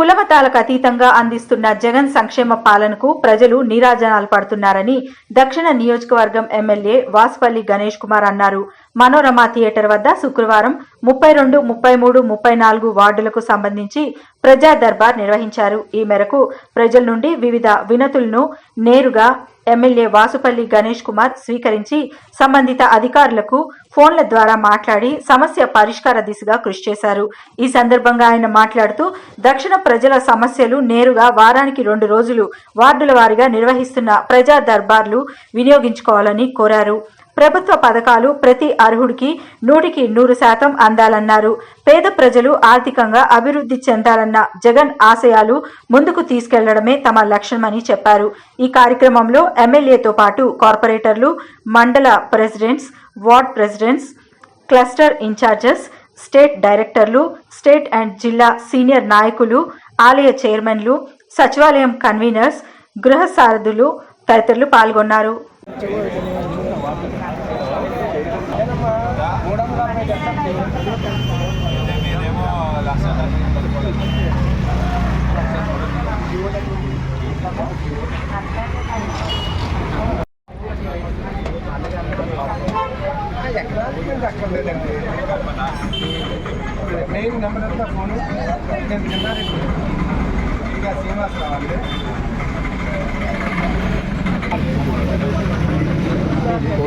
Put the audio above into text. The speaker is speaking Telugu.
కులమతాలకు అతీతంగా అందిస్తున్న జగన్ సంక్షేమ పాలనకు ప్రజలు నీరాజనాలు పడుతున్నారని దక్షిణ నియోజకవర్గం ఎమ్మెల్యే వాసుపల్లి గణేష్ కుమార్ అన్నారు. మనోరమ థియేటర్ వద్ద శుక్రవారం ముప్పై రెండు ముప్పై మూడు ముప్పై నాలుగు వార్డులకు సంబంధించి ప్రజా దర్బార్ నిర్వహించారు. ఈ మేరకు ప్రజల నుండి వివిధ వినతులను నేరుగా ఎమ్మెల్యే వాసుపల్లి గణేష్ కుమార్ స్వీకరించి సంబంధిత అధికారులకు ఫోన్ల ద్వారా మాట్లాడి సమస్య పరిష్కార దిశగా కృషి చేశారు. ఈ సందర్భంగా ఆయన మాట్లాడుతూ దక్షిణ ప్రజల సమస్యలు నేరుగా వారానికి రెండు రోజులు వార్డుల వారీగా నిర్వహిస్తున్న ప్రజా దర్బార్లు వినియోగించుకోవాలని కోరారు. ప్రభుత్వ పథకాలు ప్రతి అర్హుడికి నూటికి నూరు శాతం అందాలన్నారు. పేద ప్రజలు ఆర్థికంగా అభివృద్ధి చెందాలన్న జగన్ ఆశయాలు ముందుకు తీసుకెళ్ళడమే తమ లక్ష్యమని చెప్పారు. ఈ కార్యక్రమంలో ఎమ్మెల్యేతో పాటు కార్పొరేటర్లు మండల presidents ward presidents cluster incharges state డైరెక్టర్లు స్టేట్ అండ్ జిల్లా సీనియర్ నాయకులు ఆలయ చైర్మన్లు సచివాలయం కన్వీనర్స్ గృహ సారథులు తదితరులు పాల్గొన్నారు. అక్కర్లేదండి మెయిన్ నెంబర్ అంతా ఫోను నేను చిన్నారెడ్డి ఇంకా శ్రీనివాసరావు అండి